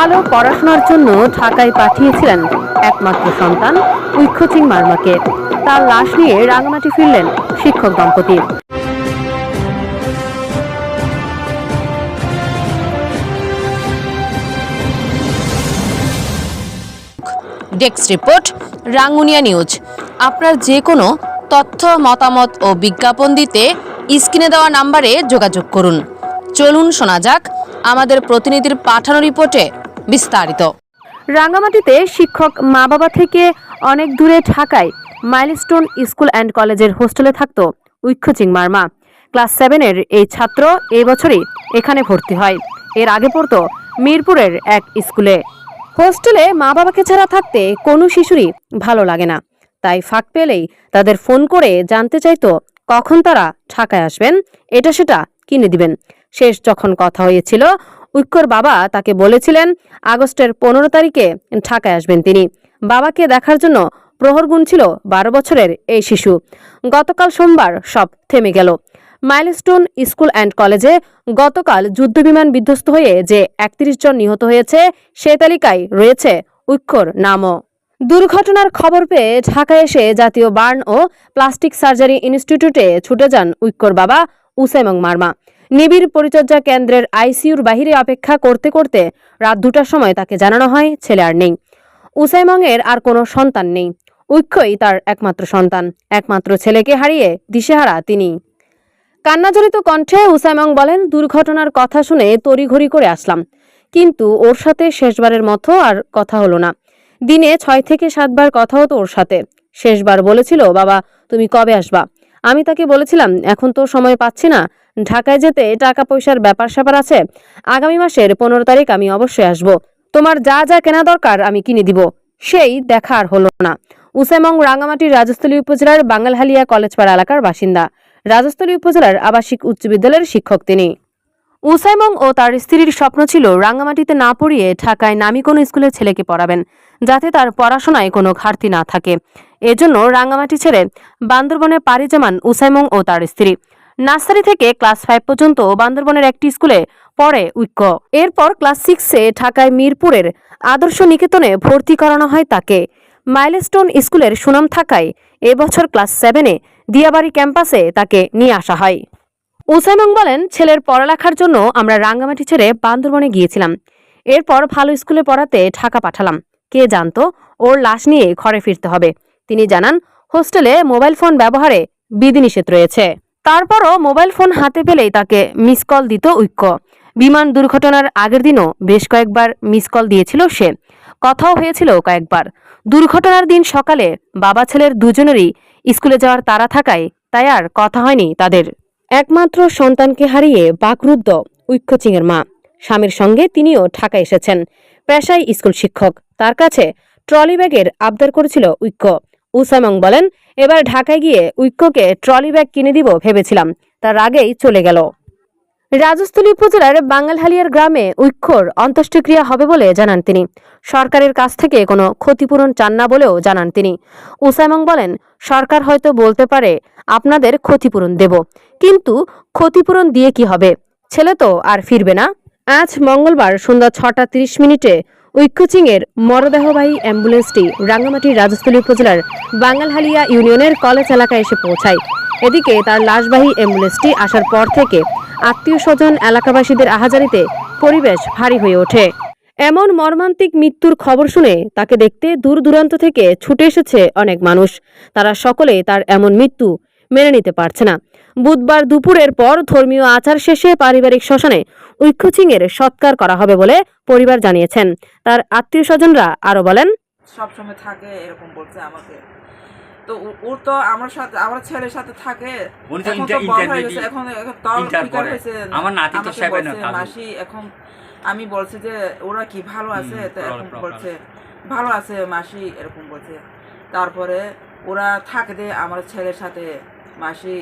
ভালো পড়াশোনার জন্য ঢাকায় পাঠিয়েছিলেন একমাত্র সন্তান ঐক্যচিং মার্মাকে। তার লাশ নিয়ে রাঙামাটি ফিরলেন শিক্ষক দম্পতি। Desk report, Rangunia news. আপনার যে কোনো তথ্য, মতামত ও বিজ্ঞাপন দিতে স্ক্রিনে দেওয়া নাম্বারে যোগাযোগ করুন। চলুন শোনা যাক আমাদের প্রতিনিধির পাঠানো রিপোর্টে বিস্তারিত। রাঙ্গামাটিতে শিক্ষক মা বাবা থেকে অনেক দূরে ঢাকায় মাইলস্টোন স্কুল অ্যান্ড কলেজের হোস্টেলে থাকত ঐক্যচিং মার্মা। ক্লাস সেভেনের এই ছাত্র এই বছরই এখানে ভর্তি হয়। এর আগে পড়তো মিরপুরের এক স্কুলে। হোস্টেলে মা বাবাকে ছাড়া থাকতে কোনো শিশুরই ভালো লাগে না। তাই ফাঁক পেলেই তাদের ফোন করে জানতে চাইতো, কখন তারা ঢাকায় আসবেন? এটা সেটা কিনে দিবেন। শেষ যখন কথা হয়েছিল ঐক্যর বাবা তাকে বলেছিলেন, আগস্টের পনেরো তারিখে ঢাকায় আসবেন তিনি। বাবাকে দেখার জন্য প্রহর গুনছিল বারো বছরের এই শিশু। গতকাল সোমবার সব থেমে গেল। মাইলস্টোন স্কুল অ্যান্ড কলেজে গতকাল যুদ্ধবিমান বিধ্বস্ত হয়ে যে একত্রিশ জন নিহত হয়েছে, সে তালিকায় রয়েছে ঐক্যর নামও। দুর্ঘটনার খবর পেয়ে ঢাকায় এসে জাতীয় বার্ন ও প্লাস্টিক সার্জারি ইনস্টিটিউটে ছুটে যান ঐক্যর বাবা উসাইমং মার্মা। নিবিড় পরিচর্যা কেন্দ্রের আইসিইউর বাহিরে অপেক্ষা করতে করতে রাত দুটার সময় তাকে জানানো হয় ছেলে আর নেই। উসাইমংয়ের আর কোনো সন্তান নেই। ঐক্যই তার একমাত্র সন্তান। একমাত্র ছেলেকে হারিয়ে দিশেহারা তিনি। কান্নাজড়িত কণ্ঠে উসাইমং বলেন, দুর্ঘটনার কথা শুনে তড়িঘড়ি করে আসলাম। কিন্তু ওর সাথে শেষবারের মতো আর কথা হলো না। দিনে ছয় থেকে সাতবার কথা হতো ওর সাথে। শেষবার বলেছিল, বাবা, তুমি কবে আসবা? আমি তাকে বলেছিলাম, এখন তো সময় পাচ্ছি না। ঢাকায় যেতে টাকা পয়সার ব্যাপার স্যাপার আছে? আগামী মাসের পনেরো তারিখ আমি অবশ্যই আসব। তোমার যা যা কেনা দরকার আমি কিনে দিব। সেই দেখা আর হলো না। উসাইমং রাঙ্গামাটির রাজস্থলী উপজেলার বাঙ্গালহালিয়া কলেজপাড়া এলাকার বাসিন্দা। রাজস্থলী উপজেলার আবাসিক উচ্চ বিদ্যালয়ের শিক্ষক তিনি। উসাইমং ও তার স্ত্রীর স্বপ্ন ছিল রাঙ্গামাটিতে না পড়িয়ে ঢাকায় নামি কোনো স্কুলের ছেলেকে পড়াবেন, যাতে তার পড়াশোনায় কোনো ঘাটতি না থাকে। এজন্য রাঙ্গামাটি ছেড়ে বান্দরবনে পাড়ি জমান উসাইমং ও তার স্ত্রী। নার্সারি থেকে ক্লাস ফাইভ পর্যন্ত বান্দরবনের একটি স্কুলে পড়ে ঐক্য। এরপর ক্লাস সিক্সে ঢাকায় মিরপুরের আদর্শ নিকেতনে ভর্তি করানো হয় তাকে। মাইলস্টোন স্কুলের সুনাম থাকায় এবছর ক্লাস সেভেনে দিয়াবাড়ি ক্যাম্পাসে তাকে নিয়ে আসা হয়। উসাইমং বলেন, ছেলের পড়ালেখার জন্য আমরা রাঙ্গামাটি ছেড়ে বান্দরবনে গিয়েছিলাম। এরপর ভালো স্কুলে পড়াতে ঢাকা পাঠালাম। কে জানতো, ওর লাশ নিয়ে ঘরে ফিরতে হবে। তিনি জানান, হোস্টেলে মোবাইল ফোন ব্যবহারে বিধিনিষেধ রয়েছে। তারপরও মোবাইল ফোন হাতে পেলেই তাকে মিস কল দিত ঐক্য। বিমান দুর্ঘটনার আগের দিনও বেশ কয়েকবার মিস কল দিয়েছিল সে। কথাও হয়েছিল কয়েকবার। দুর্ঘটনার দিন সকালে বাবা ছেলের দুজনেরই স্কুলে যাওয়ার তাড়া থাকায় তাই আর কথা হয়নি তাদের। একমাত্র সন্তানকে হারিয়ে বাকরুদ্ধ ঐক্যচিংয়ের মা। স্বামীর সঙ্গে তিনিও ঢাকা এসেছেন। পেশায় স্কুল শিক্ষক। তার কাছে ট্রলি ব্যাগের আবদার করেছিল ঐক্য। উসামং বলেন, এবার ঢাকায় গিয়ে ঐক্যকে ট্রলি ব্যাগ কিনে দিব ভেবেছিলাম। তার আগেই চলে গেল। রাজস্থলী উপজেলার বাঙ্গালহালিয়ার গ্রামে ঐক্যর অন্ত্যেষ্টিক্রিয়া হবে বলে জানান তিনি। সরকারের কাছ থেকে কোনো ক্ষতিপূরণ চান না বলেও জানান তিনি। উসাইমং বলেন, সরকার হয়তো বলতে পারে, আপনাদের ক্ষতিপূরণ দেব। কিন্তু ক্ষতিপূরণ দিয়ে কি হবে? ছেলে তো আর ফিরবে না। আজ মঙ্গলবার সন্ধ্যা ছটা তিরিশ মিনিটে ঐক্যচিংয়ের মরদেহবাহী অ্যাম্বুলেন্সটি রাঙ্গামাটির রাজস্থলী উপজেলার বাঙ্গালহালিয়া ইউনিয়নের কলেজ এলাকায় এসে পৌঁছায়। এদিকে তার লাশবাহী অ্যাম্বুলেন্সটি আসার পর থেকে আত্মীয় স্বজন এলাকাবাসীদের আহাজারিতে পরিবেশ ভারী হয়ে ওঠে। এমন মর্মান্তিক মৃত্যুর খবর শুনে তাকে দেখতে দূর দূরান্ত থেকে ছুটে এসেছে অনেক মানুষ। তারা সকলে তার এমন মৃত্যু মেনে নিতে পারছে না। বুধবার দুপুরের পর ধর্মীয় আচার শেষে পারিবারিক শ্মশানে ঐক্যচিংয়ের সৎকার করা হবে বলে পরিবার জানিয়েছেন। তার আত্মীয় স্বজনরা আরও বলেন সব সময় থাকে এরকম বলছে আমাকে। তো ওর তো আমার সাথে আমার ছেলের সাথে থাকে। তো এখন বড় হয়ে গেছে। হয়েছে। আমার নাতি তো মাসি এখন আমি বলছি যে ওরা কি ভালো আছে? তো। বলছে ভালো আছে মাসি এরকম বলছে। তারপরে ওরা থাকে আমার ছেলের সাথে। মাসি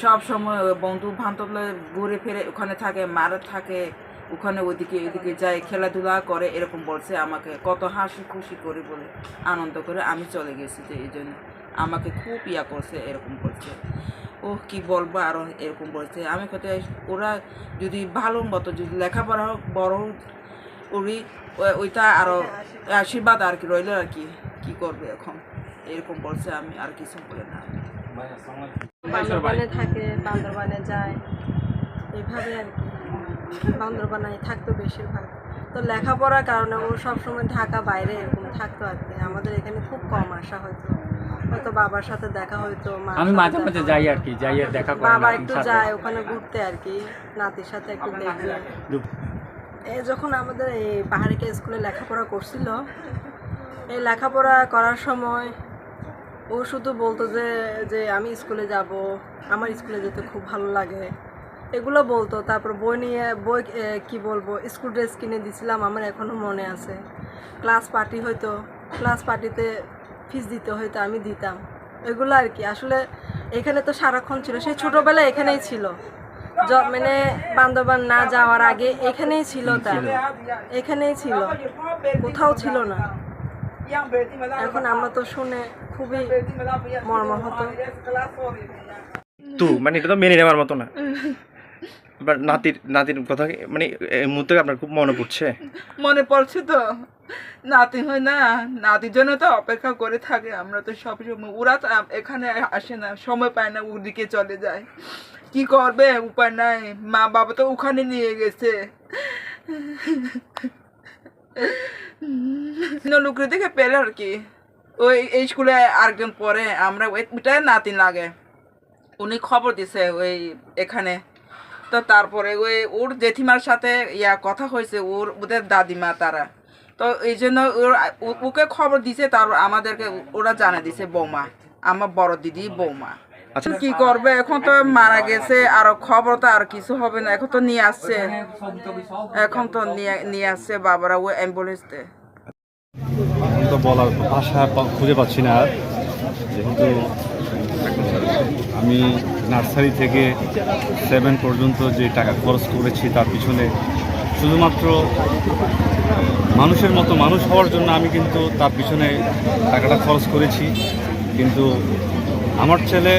সব সময় বন্ধু বান্ধব ঘুরে ফিরে ওখানে থাকে, মার থাকে, ওখানে ওইদিকে এদিকে যায়, খেলাধুলা করে, এরকম বলছে আমাকে। কত হাসি খুশি করে বলে আনন্দ করে আমি চলে গেছি যে এই জন্য। আমাকে খুব ইয়া করছে, এরকম বলছে। ও কি বলব আরও এরকম বলছে। আমি কোথায় ওরা যদি ভালো মতো যদি লেখাপড়া বড় ওরই ওই- ওইটা আরও আশীর্বাদ আর কি রইল আর কি। কি করবে এখন? এরকম বলছে আমি, আর কিছু বলে না। বান্দরবানে থাকে বান্দরবানে যায়। এইভাবে আর কি। বান্দরবানে থাকতো বেশিরভাগ। তো লেখাপড়ার কারণে ও সবসময় ঢাকা বাইরে এরকম থাকতো আর কি। আমাদের এখানে খুব কম আসা হয়তো হয়তো বাবার সাথে দেখা হয়তো মার আমি মাঝে মাঝে যাই আর কি যাই আর দেখা করি বাবা একটু। যায় ওখানে ঘুরতে আর কি নাতির সাথে একটু দেখবে এই যখন আমাদের এই পাহাড়িকে স্কুলে লেখাপড়া করছিল এই লেখাপড়া করার সময় ও শুধু বলতো যে যে আমি স্কুলে যাব আমার স্কুলে যেতে খুব ভালো লাগে। এগুলো বলতো। তারপর বই নিয়ে বই কি বলব স্কুল ড্রেস কিনে দিছিলাম আমার এখনও মনে আছে। ক্লাস পার্টি হয়তো ক্লাস পার্টিতে ফিস দিতে হয়তো আমি দিতাম। এগুলো আর কি। আসলে এখানে তো সারাক্ষণ ছিল সেই ছোটোবেলায় এখানেই ছিল। মানে বান্দরবান না যাওয়ার আগে এখানেই ছিল। তার। এখানেই ছিল। কোথাও ছিল না। এখন আমরা তো শুনে খুবই মর্মাহত। তো মানে এটা তো মেনে নেওয়ার মতো না। এবার নাতির নাতির কথা মানে এই মুহূর্তে আপনার খুব মনে পড়ছে? মনে পড়ছে তো। নাতি হয় না। নাতির জন্য তো অপেক্ষা করে থাকে। আমরা তো সব সময় ওরা তো এখানে আসে না। সময় পায় না ওদিকে চলে যায়। কি করবে? উপায় নাই। মা বাবা তো ওখানে নিয়ে গেছে। লোকের দেখে পেলে আর কি। ওই এই স্কুলে আরেকজন পড়ে আমরা ওই- ওইটাই নাতিন লাগে। উনি খবর দিছে ওই এখানে। তো তারপরে ওই ওর জেঠিমার সাথে ইয়া কথা হয়েছে ওর ওদের দাদিমা তারা। তো এই জন্য ওর ওকে খবর দিছে তার আমাদেরকে ওরা জানা দিছে বৌমা আমার বড় দিদি বৌমা। আচ্ছা। কি করবে? এখন তো মারা গেছে আর খবর তো আর কিছু হবে না এখন তো নিয়ে আসছে। এখন তো নিয়ে নিয়ে আসছে বাবারা ও অ্যাম্বুলেন্সতে তো বলার ভাষা খুঁজে পাচ্ছি না আর। যেহেতু আমি নার্সারি থেকে সেভেন পর্যন্ত যে টাকা খরচ করেছি তার পিছনে শুধুমাত্র মানুষের মতো মানুষ হওয়ার জন্য আমি কিন্তু তার পিছনে টাকাটা খরচ করেছি। কিন্তু আমার ছেলে,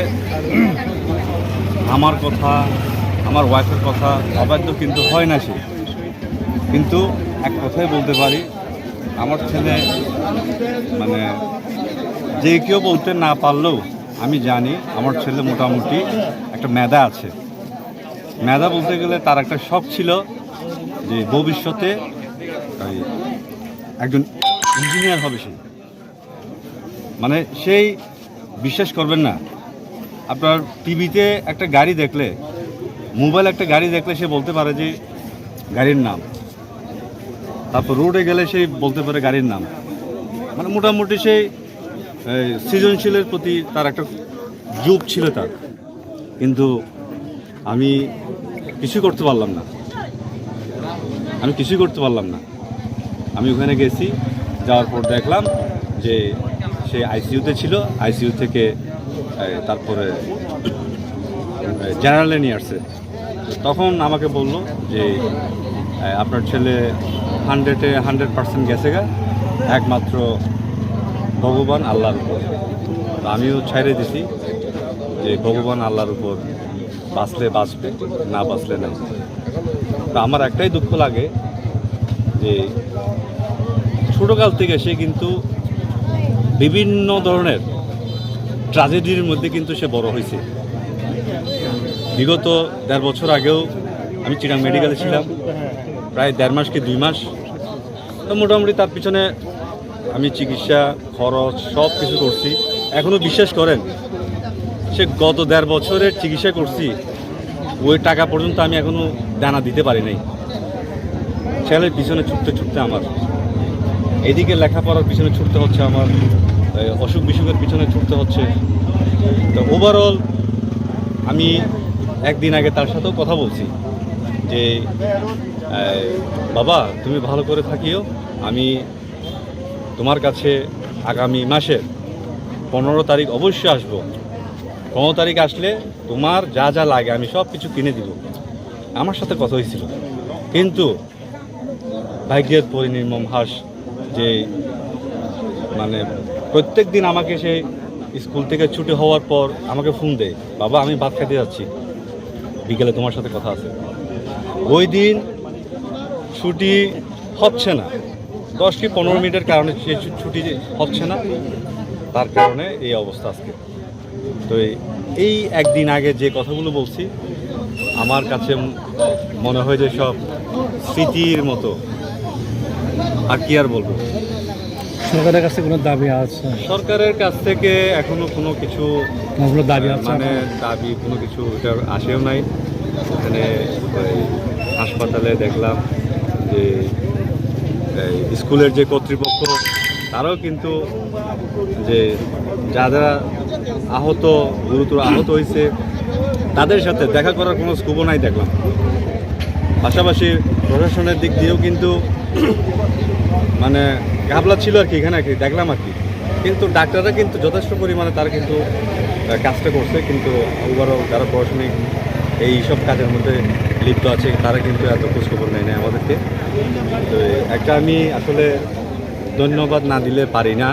আমার কথা, আমার ওয়াইফের কথা অবাধ্য কিন্তু হয় না সে। কিন্তু এক কথাই বলতে পারি আমার ছেলে মানে যে কেউ বলতে না পারলেও আমি জানি আমার ছেলে মোটামুটি একটা মেধা আছে। মেধা বলতে গেলে তার একটা শখ ছিল যে ভবিষ্যতে একজন ইঞ্জিনিয়ার হবে সে। মানে সেই বিশ্বাস করবেন না। আপনার টিভিতে একটা গাড়ি দেখলে মোবাইল একটা গাড়ি দেখলে সে বলতে পারে যে গাড়ির নাম। তারপর রোডে গেলে সেই বলতে পারে গাড়ির নাম। মানে মোটামুটি সেই সৃজনশীলের প্রতি তার একটা যুগ ছিল তার। কিন্তু আমি কিছু করতে পারলাম না। আমি কিছুই করতে পারলাম না। আমি ওখানে গেছি, যাওয়ার পর দেখলাম যে সে আইসিইউতে ছিল। আইসিইউ থেকে তারপরে জেনারেলে নিয়ে আসছে। তখন আমাকে বলল যে আপনার ছেলে হান্ড্রেডে হান্ড্রেড পার্সেন্ট গেছে গা। একমাত্র ভগবান আল্লাহর উপর। আমিও ছাইড়ে দিছি যে ভগবান আল্লাহর উপর বাঁচলে বাঁচবে, না বাঁচলে না। তো আমার একটাই দুঃখ লাগে যে ছোটোকাল থেকে সে কিন্তু বিভিন্ন ধরনের ট্রাজেডির মধ্যে কিন্তু সে বড় হয়েছে। বিগত দেড় বছর আগেও আমি চিরাং মেডিকেলে ছিলাম। প্রায় দেড় মাস কি দুই মাস। তো মোটামুটি তার পিছনে আমি চিকিৎসা, খরচ সব কিছু করছি। এখনও বিশ্বাস করেন, সে গত দেড় বছরের চিকিৎসা করছি, ওই টাকা পর্যন্ত আমি এখনও দানা দিতে পারি নাই। ছেলের পিছনে ছুটতে ছুটতে আমার, এদিকে লেখাপড়ার পিছনে ছুটতে হচ্ছে আমার অসুখ বিসুখের পিছনে ছুটতে হচ্ছে। তো ওভারঅল আমি একদিন আগে তার সাথেও কথা বলছি। যে বাবা, তুমি ভালো করে থাকিও। আমি তোমার কাছে আগামী মাসের পনেরো তারিখ অবশ্যই আসব। পনেরো তারিখ আসলে তোমার যা যা লাগে আমি সব কিছু কিনে দিব। আমার সাথে কথা হয়েছিল। কিন্তু ভাগ্যের পরিনির্মম হাস যে মানে প্রত্যেক দিন আমাকে সে স্কুল থেকে ছুটি হওয়ার পর আমাকে ফোন দেয়, বাবা, আমি ভাত খেতে যাচ্ছি। বিকেলে তোমার সাথে কথা আছে। ওই দিন ছুটি হচ্ছে না। দশ কি পনেরো মিনিটের কারণে ছুটি হচ্ছে না। তার কারণে এই অবস্থা আজকে। তো এই- এই একদিন আগে যে কথাগুলো বলছি আমার কাছে মনে হয় যে সব স্মৃতির মতো। আর কি আর বলব? সরকারের কাছে কোনো দাবি আছে? সরকারের কাছ থেকে এখনও কোনো কিছু দাবি আছে মানে দাবি কোনো কিছু এটা আসেও নাই। এখানে হাসপাতালে দেখলাম যে স্কুলের যে কর্তৃপক্ষ, তারাও কিন্তু যে যারা আহত, গুরুতর আহত হয়েছে, তাদের সাথে দেখা করার কোনো স্কোপও নাই দেখলাম। পাশাপাশি প্রশাসনের দিক দিয়েও কিন্তু মানে ঘাবলা ছিল আর কি, এখানে আর কি, দেখলাম আর কি। কিন্তু ডাক্তাররা কিন্তু যথেষ্ট পরিমাণে তারা কিন্তু কাজটা করছে, কিন্তু ওভারঅল যারা প্রশাসনিক এই সব কাজের মধ্যে লিপ্ত আছে, তারা কিন্তু এত খোঁজখবর নেয় না আমাদেরকে। তো একটা আমি আসলে ধন্যবাদ না দিলে পারি না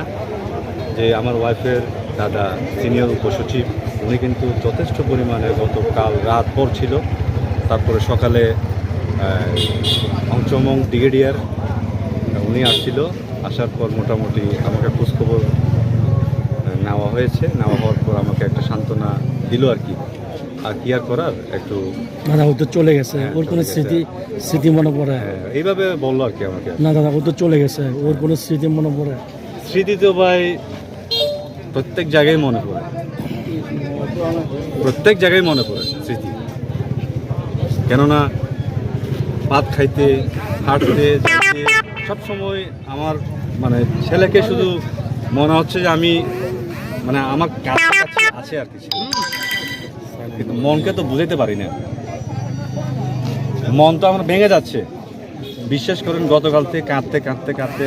যে আমার ওয়াইফের দাদা, সিনিয়র উপসচিব, উনি কিন্তু যথেষ্ট পরিমাণে গতকাল রাত পর ছিল। তারপরে সকালে অংশমং ব্রিগেডিয়ার উনি আসছিল। আসার পর মোটামুটি আমাকে খোঁজখবর নেওয়া হয়েছে। নেওয়া হওয়ার পর আমাকে একটা সান্ত্বনা দিল আর কি। আর কি আর করার? একটু দাদা ও তো চলে গেছে। হ্যাঁ, ওর কোনো স্মৃতি স্মৃতি মনে পড়ে। হ্যাঁ, এইভাবে বলল আর কি আমাকে। না দাদা ও তো চলে গেছে। ওর কোনো স্মৃতি মনে পড়ে। স্মৃতি তো ভাই প্রত্যেক জায়গায় মনে পড়ে। প্রত্যেক জায়গায় মনে পড়ে স্মৃতি। কেননা ভাত খাইতে হাঁটতে যেতে সবসময় আমার মানে ছেলেকে শুধু মনে হচ্ছে যে আমি মানে আমার কাছাকাছি আছে আর কি। কিন্তু মনকে তো বুঝাইতে পারি না। মন তো আমার ভেঙে যাচ্ছে। বিশ্বাস করেন, গতকাল থেকে কাঁদতে কাঁদতে কাঁদতে